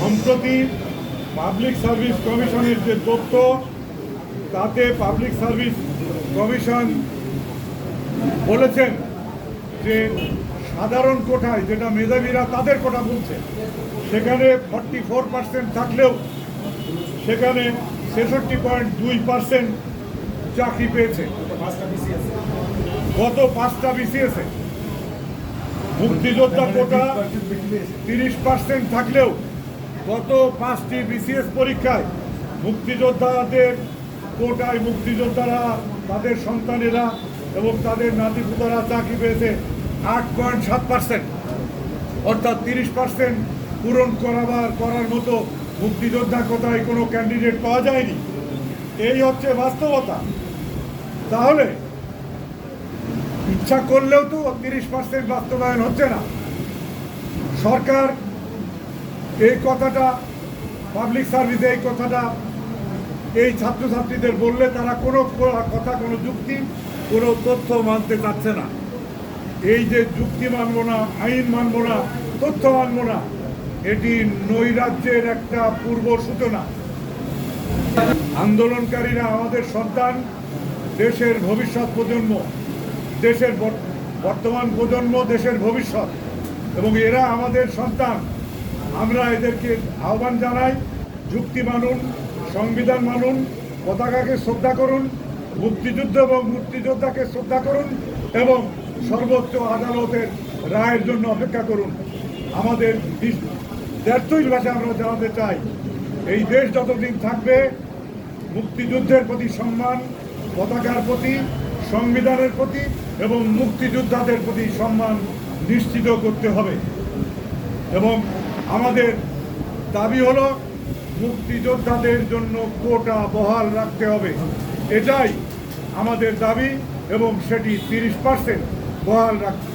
সম্প্রতি public service কমিশনের যে তথ্য, তাতে পাবলিক সার্ভিস কমিশন বলেছেন যে সাধারণ কোটায় যেটা মেধাবীরা তাদের কোটা বলছে সেখানে ফর্টি ফোর পার্সেন্ট থাকলেও সেখানে ছেষট্টি পয়েন্ট দুই পার্সেন্ট চাকরি পেয়েছে। গত পাঁচটা বিসিএসে মুক্তিযোদ্ধা কোটা তিরিশ পার্সেন্ট থাকলেও গত পাঁচটি বিসিএস পরীক্ষায় মুক্তিযোদ্ধাদের কোটায় মুক্তিযোদ্ধারা, তাদের সন্তানেরা এবং তাদের নাতিপুতারা চাকরি পেয়েছে আট পয়েন্ট সাত পার্সেন্ট। অর্থাৎ তিরিশ পার্সেন্ট পূরণ করাবার, করার মতো মুক্তিযোদ্ধা কোটায় কোনো ক্যান্ডিডেট পাওয়া যায়নি। এই হচ্ছে বাস্তবতা। তাহলে ইচ্ছা করলেও তো তিরিশ পার্সেন্ট বাস্তবায়ন হচ্ছে না। সরকার এই কথাটা পাবলিক সার্ভিসে এই কথাটা, এই ছাত্রছাত্রীদের বললে তারা কোনো কথা, কোনো যুক্তি, কোনো তথ্য মানতে চাচ্ছে না। এই যে যুক্তি মানব না, আইন মানব না, তথ্য মানব না, এটি নৈরাজ্যের একটা পূর্ব সূচনা। আন্দোলনকারীরা আমাদের সন্তান, দেশের ভবিষ্যৎ প্রজন্ম দেশের বর- বর্তমান প্রজন্ম, দেশের ভবিষ্যৎ এবং এরা আমাদের সন্তান। আমরা এদেরকে আহ্বান জানাই, যুক্তি মানুন, সংবিধান মানুন, পতাকাকে শ্রদ্ধা করুন, মুক্তিযুদ্ধ এবং মুক্তিযোদ্ধাকে শ্রদ্ধা করুন এবং সর্বোচ্চ আদালতের রায়ের জন্য অপেক্ষা করুন। আমাদের দিস- ভাষা আমরা জানাতে চাই। এই দেশ যতদিন থাকবে, মুক্তিযুদ্ধের প্রতি সম্মান, পতাকার প্রতি সংবিধানের প্রতি এবং মুক্তিযোদ্ধাদের প্রতি সম্মান নিশ্চিত করতে হবে। এবং আমাদের দাবি হলো মুক্তিযোদ্ধাদের জন্য কোটা বহাল রাখতে হবে। এটাই আমাদের দাবি এবং সেটি তিরিশ পার্সেন্ট বহাল রাখ-